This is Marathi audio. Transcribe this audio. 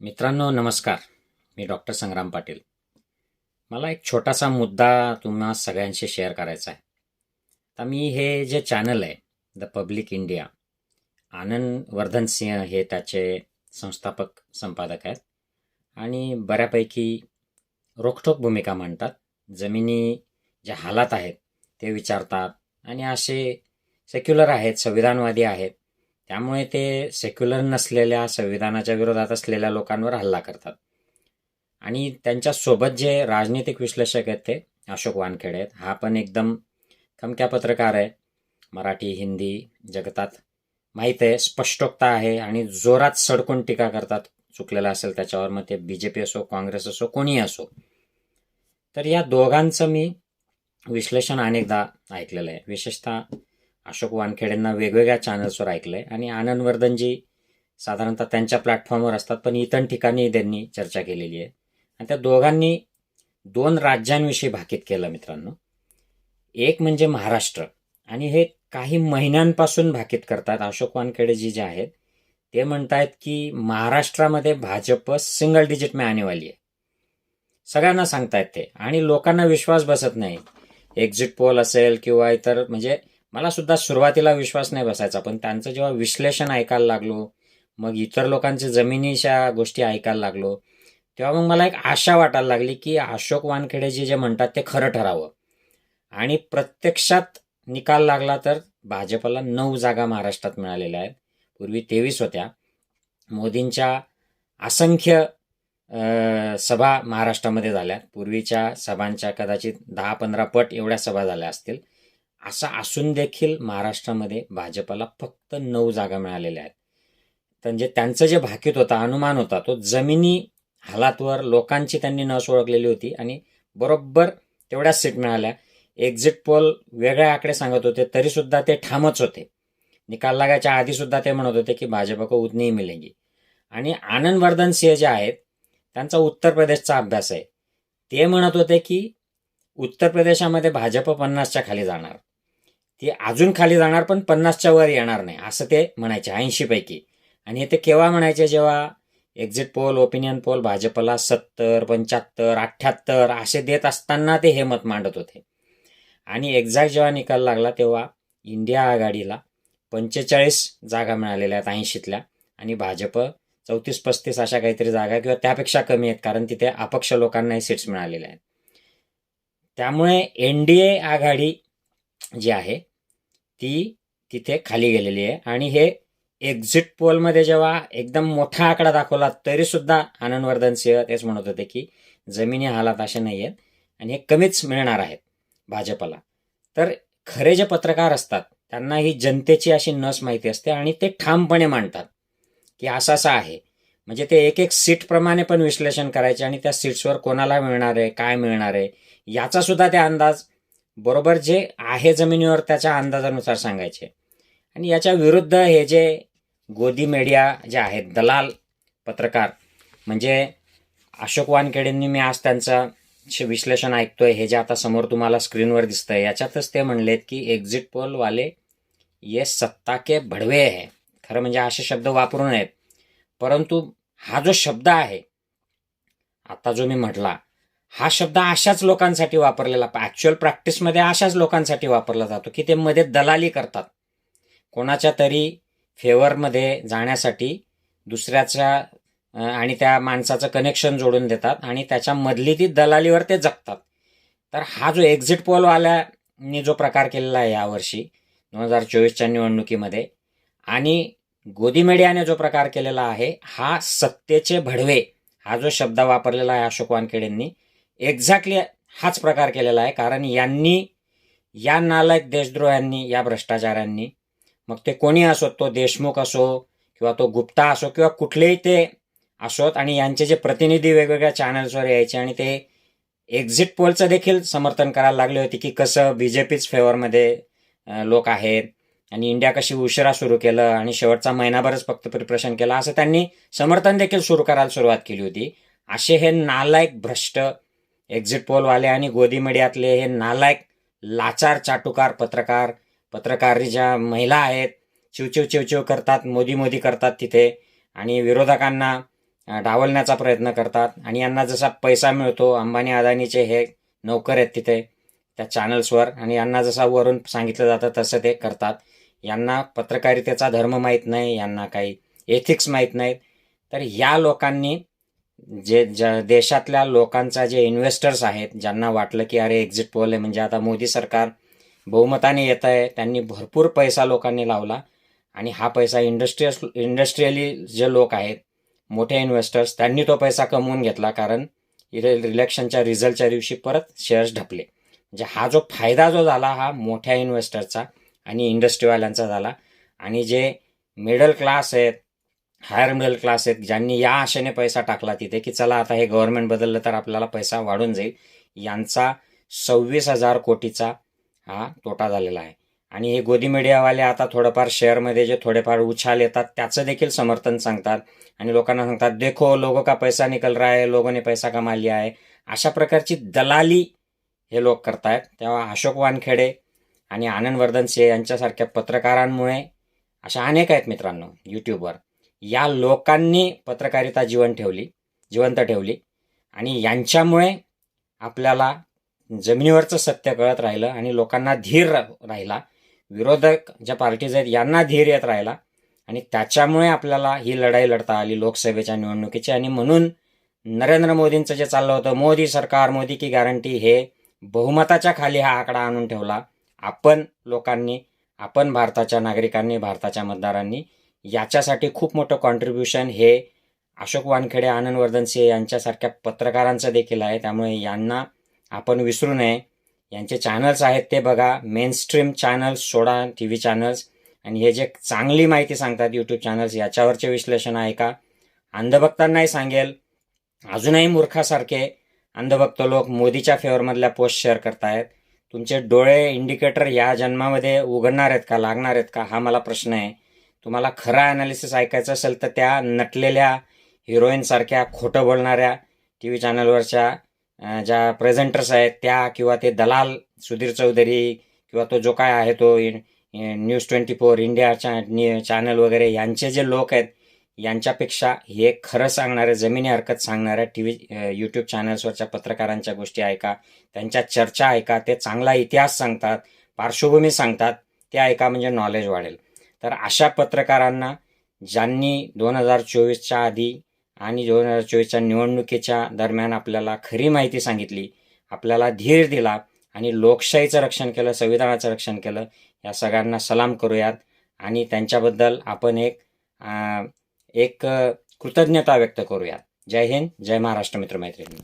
मित्रांनो नमस्कार. मी डॉक्टर संग्राम पाटील. मला एक छोटासा मुद्दा तुम्हा सगळ्यांशी शेअर करायचा आहे. तर मी हे जे चॅनल आहे the public India Anand Vardhan Singh हे त्याचे संस्थापक संपादक आहेत आणि बऱ्यापैकी रोखठोक भूमिका मांडतात. जमिनी जे हालात आहेत ते विचारतात आणि असे सेक्युलर आहेत संविधानवादी आहेत त्यामुळे ते सेक्युलर नसलेल्या संविधानाच्या विरोधात असलेल्या लोकांवर हल्ला करतात. आणि त्यांच्यासोबत जे राजनीतिक विश्लेषक आहेत ते अशोक वानखेडे आहेत हा पण एकदम खमक्या पत्रकार आहे. मराठी हिंदी जगतात. माहीत आहे स्पष्टोक्ता आहे आणि जोरात सडकून टीका करतात. चुकलेलं असेल त्याच्यावर मग ते बी जे पी असो काँग्रेस असो कोणी असो. तर या दोघांचं मी विश्लेषण अनेकदा ऐकलेलं आहे. विशेषतः अशोक वानखेडेंना वेगवेगळ्या चॅनल्सवर ऐकलंय. आणि आनंदवर्धनजी साधारणतः त्यांच्या प्लॅटफॉर्मवर असतात पण इतर ठिकाणी त्यांनी चर्चा केलेली आहे. आणि त्या दोघांनी दोन राज्यांविषयी भाकीत केलं मित्रांनो. एक म्हणजे महाराष्ट्र. आणि हे काही महिन्यांपासून भाकीत करतात. अशोक वानखेडेजी जे आहेत ते म्हणतायत की महाराष्ट्रामध्ये भाजप सिंगल डिजिट में आने आहे. सगळ्यांना सांगतायत ते. आणि लोकांना विश्वास बसत नाही. एक्झिट पोल असेल किंवा इतर म्हणजे मला सुद्धा सुरुवातीला विश्वास नाही बसायचा पण त्यांचं जेव्हा विश्लेषण ऐकायला लागलो मग इतर लोकांचे जमिनीच्या गोष्टी ऐकायला लागलो तेव्हा मग मला एक आशा वाटायला लागली की अशोक वानखेडेजी जे म्हणतात ते खरं ठरावं. आणि प्रत्यक्षात निकाल लागला तर भाजपला नऊ जागा महाराष्ट्रात मिळालेल्या आहेत. पूर्वी तेवीस होत्या. मोदींच्या असंख्य सभा महाराष्ट्रामध्ये झाल्या. पूर्वीच्या सभांच्या कदाचित दहा पंधरा पट एवढ्या सभा झाल्या असतील. असं असून देखील महाराष्ट्रामध्ये भाजपला फक्त नऊ जागा मिळालेल्या आहेत. म्हणजे त्यांचं जे भाकीत होता अनुमान होता तो जमिनी हालातवर लोकांची त्यांनी नस ओळखलेली होती आणि बरोबर तेवढ्याच सीट मिळाल्या. एक्झिट पोल वेगळ्या आकडे सांगत होते तरीसुद्धा ते ठामच होते. निकाल लागायच्या आधीसुद्धा ते म्हणत होते की भाजप को उतनी मिळेगी आणि आनंदवर्धन सिंह जे आहेत त्यांचा उत्तर प्रदेशचा अभ्यास आहे. ते म्हणत होते की उत्तर प्रदेशामध्ये भाजप पन्नासच्या खाली जाणार. ती अजून खाली जाणार पण पन्नासच्या वर येणार नाही असं ते म्हणायचे ऐंशी पैकी आणि ते केव्हा म्हणायचे जेव्हा? एक्झिट पोल ओपिनियन पोल भाजपला सत्तर पंच्याहत्तर अठ्ठ्याहत्तर असे देत असताना ते हे मत मांडत होते. आणि एक्झॅक्ट जेव्हा निकाल लागला तेव्हा इंडिया आघाडीला पंचेचाळीस जागा मिळालेल्या आहेत ऐंशीतल्या. आणि भाजप चौतीस पस्तीस अशा काहीतरी जागा किंवा त्यापेक्षा कमी आहेत कारण तिथे अपक्ष लोकांनाही सीट्स मिळालेल्या आहेत. त्यामुळे एन डी ए आघाडी जी आहे ती तिथे खाली गेलेली आहे. आणि हे एक्झिट पोलमध्ये जेव्हा एकदम मोठा आकडा दाखवला तरीसुद्धा आनंदवर्धन सिंह तेच म्हणत होते की जमिनी हालात असे नाही आहेत आणि हे कमीच मिळणार आहेत भाजपला. तर खरे जे पत्रकार असतात त्यांना ही जनतेची अशी नस माहिती असते आणि ते ठामपणे मांडतात की असं असं आहे. म्हणजे ते एक एक सीटप्रमाणे पण विश्लेषण करायचे आणि त्या सीट्सवर कोणाला मिळणार आहे काय मिळणार आहे याचा सुद्धा ते अंदाज बरोबर जे आहे जमिनीवर त्याच्या अंदाजानुसार सांगायचे. आणि याच्या विरुद्ध हे जे गोदी मीडिया जे आहेत दलाल पत्रकार म्हणजे अशोक वानखेडेंनी मी आज त्यांचं विश्लेषण ऐकतोय हे जे आता समोर तुम्हाला स्क्रीनवर दिसतंय याच्यातच ते म्हणलेत की एक्झिट पोलवाले ये सत्ता के भडवे आहे. खरं म्हणजे असे शब्द वापरू नयेत. परंतु हा जो शब्द आहे आता जो मी म्हटला हा शब्द अशाच लोकांसाठी वापरलेला ॲक्च्युअल प्रॅक्टिसमध्ये अशाच लोकांसाठी वापरला जातो की ते मध्ये दलाली करतात. कोणाच्या तरी फेवरमध्ये जाण्यासाठी दुसऱ्याच्या आणि त्या माणसाचं कनेक्शन जोडून देतात आणि त्याच्यामधली ती दलालीवर ते जगतात. तर हा जो एक्झिट पोलवाल्यांनी जो प्रकार केलेला आहे यावर्षी दोन हजार चोवीसच्या निवडणुकीमध्ये आणि गोदी मीडियाने जो प्रकार केलेला आहे हा सत्तेचे भडवे हा जो शब्द वापरलेला आहे अशोक वानखेडेंनी एक्झॅक्टली हाच प्रकार केलेला आहे. कारण यांनी या नालायक देशद्रोह्यांनी या भ्रष्टाचारांनी मग ते कोणी असोत? तो देशमुख असो किंवा तो गुप्ता असो किंवा कुठलेही ते असोत आणि यांचे जे प्रतिनिधी वेगवेगळ्या चॅनल्सवर यायचे आणि ते एक्झिट पोलचं देखील समर्थन करायला लागले होते की कसं बी जे पीच फेवरमध्ये लोक आहेत आणि इंडिया कशी उशिरा सुरू केलं आणि शेवटचा महिनाभरच फक्त प्रिपरेशन केलं असं त्यांनी समर्थन देखील सुरू करायला सुरुवात केली होती. असे हे नालायक भ्रष्ट एक्झिट पोलवाले आणि गोदी मीडियातले हे नालायक लाचार चाटुकार पत्रकार पत्रकारी ज्या महिला आहेत चिवचिव चिवचिव करतात मोदी मोदी करतात तिथे आणि विरोधकांना डावलण्याचा प्रयत्न करतात. आणि यांना जसा पैसा मिळतो अंबानी अदानीचे हे नोकर आहेत तिथे त्या चॅनल्सवर आणि यांना जसा वरून सांगितलं जातं तसं ते करतात. यांना पत्रकारितेचा धर्म माहीत नाही यांना काही एथिक्स माहीत नाहीत. तर या लोकांनी जे ज्या देशातल्या लोकांचा जे इन्व्हेस्टर्स आहेत ज्यांना वाटलं की अरे एक्झिट पोल आहे म्हणजे आता मोदी सरकार बहुमताने येत आहे त्यांनी भरपूर पैसा लोकांनी लावला. आणि हा पैसा इंडस्ट्रियस इंडस्ट्रियली जे लोक आहेत मोठे इन्व्हेस्टर्स त्यांनी तो पैसा कमवून घेतला कारण इले इलेक्शनच्या रिझल्टच्या दिवशी परत शेअर्स ढपले म्हणजे हा जो फायदा जो झाला हा मोठ्या इन्व्हेस्टरचा आणि इंडस्ट्रीवाल्यांचा झाला. आणि जे मिडल क्लास आहेत हायर मिडल क्लास आहेत ज्यांनी या आशेने पैसा टाकला तिथे की चला आता हे गव्हर्नमेंट बदललं तर आपल्याला पैसा वाढून जाईल. यांचा सव्वीस हजार कोटीचा हा तोटा झालेला आहे. आणि हे गोदी मीडियावाले आता थोडंफार शेअरमध्ये जे थोडेफार उछाल येतात त्याचं देखील समर्थन सांगतात. आणि लोकांना सांगतात देखो लोगो का पैसा निकल रहा है लोगों ने पैसा कमा लिया आहे अशा प्रकारची दलाली हे लोक करतायत. तेव्हा अशोक वानखेडे आणि आनंदवर्धन सिंह यांच्यासारख्या पत्रकारांमुळे अशा अनेक आहेत मित्रांनो यूट्यूबवर या लोकांनी पत्रकारिता जीवन ठेवली जिवंत ठेवली. आणि यांच्यामुळे आपल्याला जमिनीवरचं सत्य कळत राहिलं आणि लोकांना धीर राहिला. विरोधक ज्या पार्टीज आहेत यांना धीर येत राहिला. आणि त्याच्यामुळे आपल्याला ही लढाई लढता आली लोकसभेच्या निवडणुकीची. आणि म्हणून नरेंद्र मोदींचं जे चाललं होतं मोदी सरकार मोदी की गॅरंटी हे बहुमताच्या खाली हा आकडा आणून ठेवला. आपण लोकांनी आपण भारताच्या नागरिकांनी भारताच्या मतदारांनी याच्यासाठी खूप मोठं कॉन्ट्रीब्युशन हे अशोक वानखेडे आनंद वर्धन सिंह यांच्यासारख्या पत्रकारांचं देखील आहे. त्यामुळे यांना आपण विसरू नये. यांचे चॅनल्स आहेत ते बघा. मेन स्ट्रीम चॅनल्स सोडा टी व्ही चॅनल्स आणि हे जे चांगली माहिती सांगतात यूट्यूब चॅनल्स याच्यावरचे विश्लेषण आहे का? अंधभक्तांनाही सांगेल. अजूनही मूर्खासारखे अंधभक्त लोक मोदीच्या फेवरमधल्या पोस्ट शेअर करतायत. तुमचे डोळे इंडिकेटर या जन्मामध्ये उघडणार आहेत का लागणार आहेत का हा मला प्रश्न आहे. तुम्हाला खरा ॲनालिसिस ऐकायचं असेल तर त्या नटलेल्या हिरोईनसारख्या खोटं बोलणाऱ्या टी व्ही चॅनलवरच्या ज्या प्रेझेंटर्स आहेत त्या किंवा ते दलाल सुधीर चौधरी किंवा तो जो काय आहे तो न्यूज ट्वेंटी फोर इंडिया चा चॅनल वगैरे यांचे जे लोक आहेत यांच्यापेक्षा हे खरं सांगणारे जमिनी हरकत सांगणाऱ्या टी व्ही यूट्यूब चॅनल्सवरच्या पत्रकारांच्या गोष्टी ऐका त्यांच्या चर्चा ऐका ते चांगला इतिहास सांगतात पार्श्वभूमी सांगतात ते ऐका म्हणजे नॉलेज वाढेल. तर अशा पत्रकारांना ज्यांनी दोन हजार चोवीसच्या आधी आणि दोन हजार चोवीसच्या निवडणुकीच्या दरम्यान आपल्याला खरी माहिती सांगितली आपल्याला धीर दिला आणि लोकशाहीचं रक्षण केलं संविधानाचं रक्षण केलं या सगळ्यांना सलाम करूयात. आणि त्यांच्याबद्दल आपण एक आ, एक कृतज्ञता व्यक्त करूयात. जय हिंद जय महाराष्ट्र मित्र मैत्रिणी.